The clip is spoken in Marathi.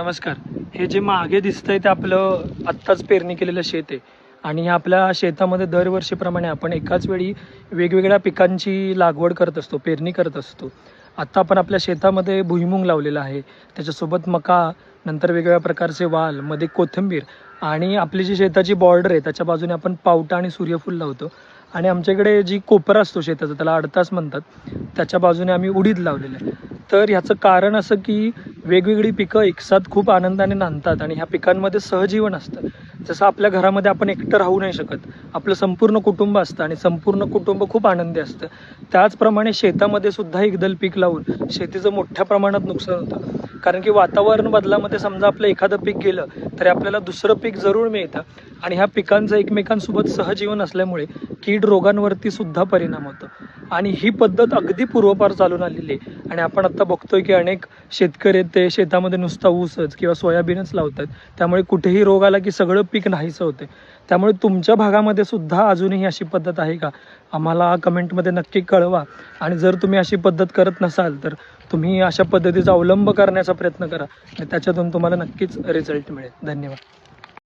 नमस्कार. हे जे मागे दिसतंय ते आपलं आत्ताच पेरणी केलेलं शेत आहे. आणि आपल्या शेतामध्ये दरवर्षीप्रमाणे आपण एकाच वेळी वेगवेगळ्या पिकांची लागवड करत असतो पेरणी करत असतो. आत्ता आपण आपल्या शेतामध्ये भुईमुंग लावलेला आहे. त्याच्यासोबत मका नंतर वेगवेगळ्या प्रकारचे वाल मध्ये कोथिंबीर आणि आपली जी शेताची बॉर्डर आहे त्याच्या बाजूने आपण पावटा आणि सूर्यफूल लावतो. आणि आमच्याकडे जी कोपरा असतो शेताचा त्याला अडतास म्हणतात त्याच्या बाजूने आम्ही उडीद लावलेलं आहे. तर ह्याचं कारण असं की वेगवेगळी पिकं एकसाथ खूप आनंदाने नांदतात आणि ह्या पिकांमध्ये सहजीवन असतं. जसं आपल्या घरामध्ये आपण एकटं राहू नाही शकत आपलं संपूर्ण कुटुंब असतं आणि संपूर्ण कुटुंब खूप आनंदी असतं. त्याचप्रमाणे शेतामध्ये सुद्धा एकदल पीक लावून शेतीचं मोठ्या प्रमाणात नुकसान होतं. कारण की वातावरण बदलामध्ये समजा आपलं एखादं पीक गेलं तरी आपल्याला दुसरं पीक जरूर मिळतं. आणि ह्या पिकांचं एकमेकांसोबत सहजीवन असल्यामुळे कीड रोगांवरती सुद्धा परिणाम होतो. आणि ही पद्धत अगदी पूर्वपार चालून आलेली आहे. आणि आपण आता बघतोय की अनेक शेतकरी आहेत ते शेतामध्ये नुसता ऊसच किंवा सोयाबीनच लावतात. त्यामुळे कुठेही रोग आला की सगळं पीक नाहीसं होते त्यामुळे तुमच्या भागामध्ये सुद्धा अजूनही अशी पद्धत आहे का? आम्हाला कमेंटमध्ये नक्की कळवा. आणि जर तुम्ही अशी पद्धत करत नसाल तर तुम्ही अशा पद्धतीचा अवलंब करण्याचा प्रयत्न करा आणि त्याच्यातून तुम्हाला नक्कीच रिझल्ट मिळेल. धन्यवाद.